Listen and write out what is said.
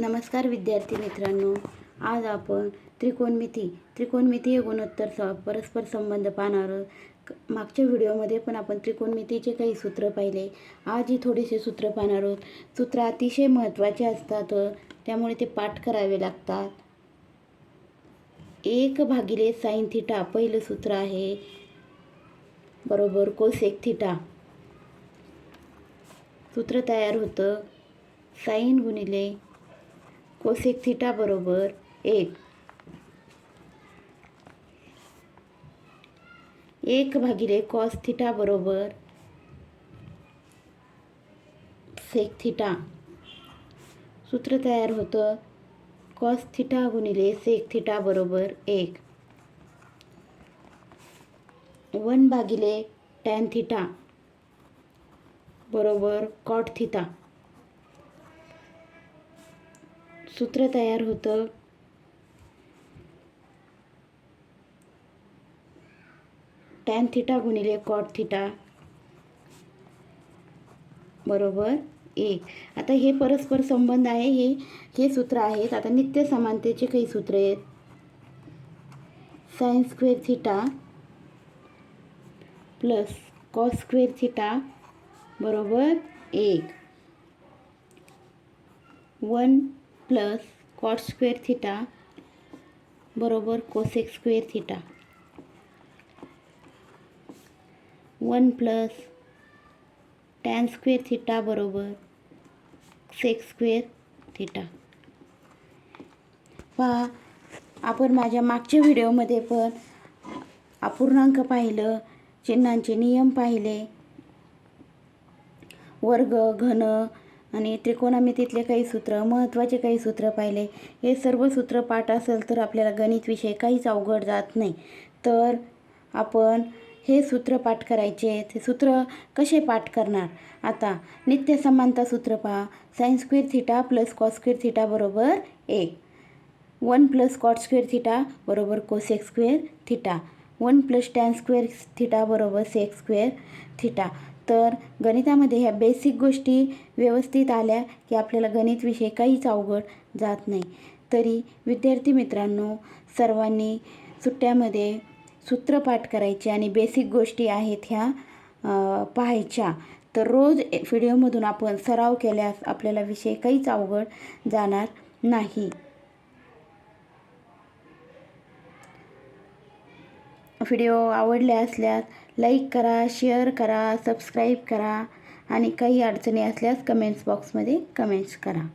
नमस्कार विद्यार्थी मित्रांनो. आज आपण त्रिकोणमिती त्रिकोणमिती हे गुणोत्तर स परस्पर संबंध पाहणार आहोत. मागच्या व्हिडिओमध्ये पण आपण त्रिकोणमितीचे काही सूत्र पाहिले. आजही थोडेसे सूत्र पाहणार आहोत. सूत्र अतिशय महत्त्वाचे असतात त्यामुळे ते पाठ करावे लागतात. एक भागिले साईन थिटा पहिलं सूत्र आहे. बरोबर कोसेक थिटा. सूत्र तयार होतं. साईन गुणिले कोसेक थिटा बरोबर एक. एक भागिले कॉस थिटा बरोबर सेक थिटा सूत्र तयार होतं. कॉस थिटा गुणिले सेक थिटा बरोबर एक. वन भागिले टॅन थिटा बरोबर कॉट थिटा सूत्र तयार होतं. टॅन थिटा गुणिले कॉट थिटा बरोबर एक. आता हे परस्पर संबंध आहे हे हे सूत्र आहेत. आता नित्य समानतेचे काही सूत्र आहेत. Sine square theta plus cos square theta बरोबर एक. One plus cot square theta बरोबर cosec square theta. One plus tan square theta बरोबर सेक स्क्वेअर थिटा. पहा आपण माझ्या मागच्या व्हिडिओमध्ये पण अपूर्णांक पाहिलं चिन्हांचे नियम पाहिले वर्ग घन आणि त्रिकोणामितीतले काही सूत्र महत्त्वाचे काही सूत्र पाहिले. हे सर्व सूत्र पाठ असेल तर आपल्याला गणित विषय काहीच अवघड जात नाही. तर आपण हे सूत्र पाठ करायचे. ते सूत्र कसे पाठ करणार? आता नित्य समानता सूत्र पहा. Sine square theta plus cos square theta बरोबर एक. One plus cot square theta बरोबर cosec square theta one plus tan square theta बरोबर सेक स्क्वेअर थिटा. तर गणितामध्ये ह्या बेसिक गोष्टी व्यवस्थित आल्या की आपल्याला गणित विषय काहीच अवघड जात नाही. तरी विद्यार्थी मित्रांनो सर्वांनी सुट्ट्यामध्ये सूत्रपाठ करायचे आणि बेसिक गोष्टी आहेत ह्या पाहायच्या. तर रोज व्हिडिओमधून आपण सराव केल्यास आपल्याला विषय काहीच अवघड जाणार नाही. व्हिडिओ आवडले असल्यास लाईक करा शेअर करा सबस्क्राईब करा आणि काही अडचणी असल्यास कमेंट्स बॉक्समध्ये कमेंट्स करा.